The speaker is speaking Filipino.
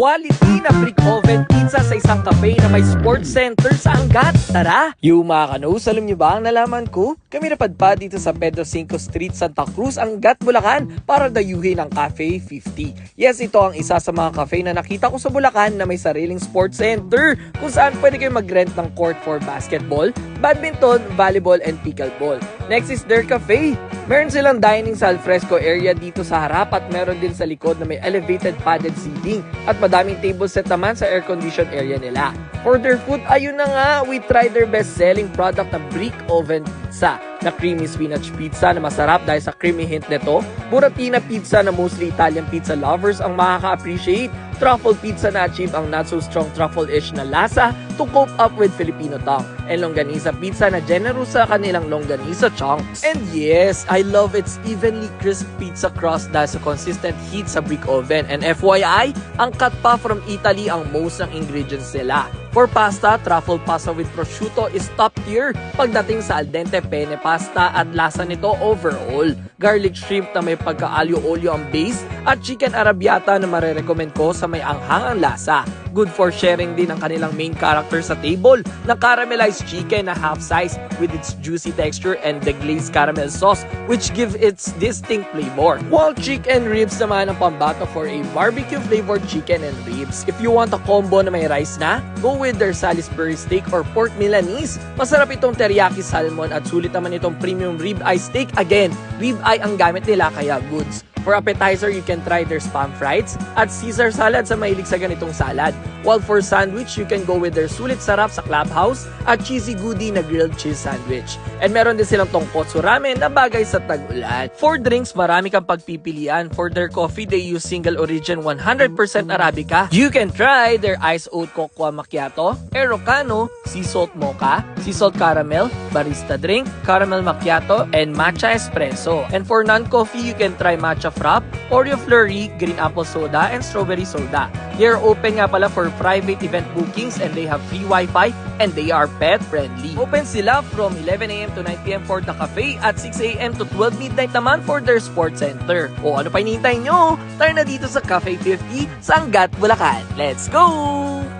Quality na brick oven pizza sa isang cafe na may sports center sa Angat. Tara! Yung mga kanos, alam niyo ba ang nalaman ko? Kami napadpad dito sa Pedro Cinco Street, Santa Cruz, Angat, Bulacan para dayuhin ang Cafe 50. Yes, ito ang isa sa mga cafe na nakita ko sa Bulacan na may sariling sports center kung saan pwede kayo mag-rent ng court for basketball, badminton, volleyball, and pickleball. Next is their cafe. Meron silang dining sa alfresco area dito sa harap at meron din sa likod na may elevated padded seating at madaming table set naman sa air-conditioned area nila. For their food, ayun na nga, we tried their best-selling product na brick oven pizza na creamy spinach pizza na masarap dahil sa creamy hint nito, buratina pizza na mostly Italian pizza lovers ang makaka-appreciate, truffle pizza na achieve ang not so strong truffle-ish na lasa to cope up with Filipino tongue, and longganisa pizza na generous sa kanilang longganisa chunks. And yes, I love its evenly crisp pizza crust dahil sa consistent heat sa brick oven. And FYI, ang cut pa from Italy ang most ng ingredients nila. For pasta, truffle pasta with prosciutto is top tier pagdating sa al dente penne pasta at lasa nito overall. Garlic shrimp na may pagka-alio-olio ang base at chicken arrabbiata na marerecommend ko sa may anghangang lasa. Good for sharing din ang kanilang main character sa table na caramelized chicken na half size with its juicy texture and the glazed caramel sauce which give its distinct flavor. While chicken ribs naman ang pambato for a barbecue flavored chicken and ribs. If you want a combo na may rice na, go with their Salisbury steak or pork Milanese. Masarap itong teriyaki salmon at sulit naman itong premium rib eye steak. Again, rib eye ang gamit nila kaya goods. For appetizer, you can try their spam fries at Caesar salad sa mahilig sa ganitong salad. While for sandwich, you can go with their sulit sarap sa clubhouse at cheesy goodie na grilled cheese sandwich. And meron din silang tongkotsu ramen na bagay sa tag-ulan. For drinks, marami kang pagpipilian. For their coffee, they use single origin 100% Arabica. You can try their ice oat cocoa macchiato, Aerocano, sea salt mocha, sea salt caramel, barista drink, caramel macchiato, and matcha espresso. And for non-coffee, you can try matcha frap, Oreo flurry, green apple soda, and strawberry soda. They are open nga pala for private event bookings and they have free wifi and they are pet friendly. Open sila from 11am to 9pm for the cafe at 6am to 12 midnight naman for their sports center. O ano pa hinihintay nyo? Tara na dito sa Cafe 50 sa Angat, Bulacan. Let's go!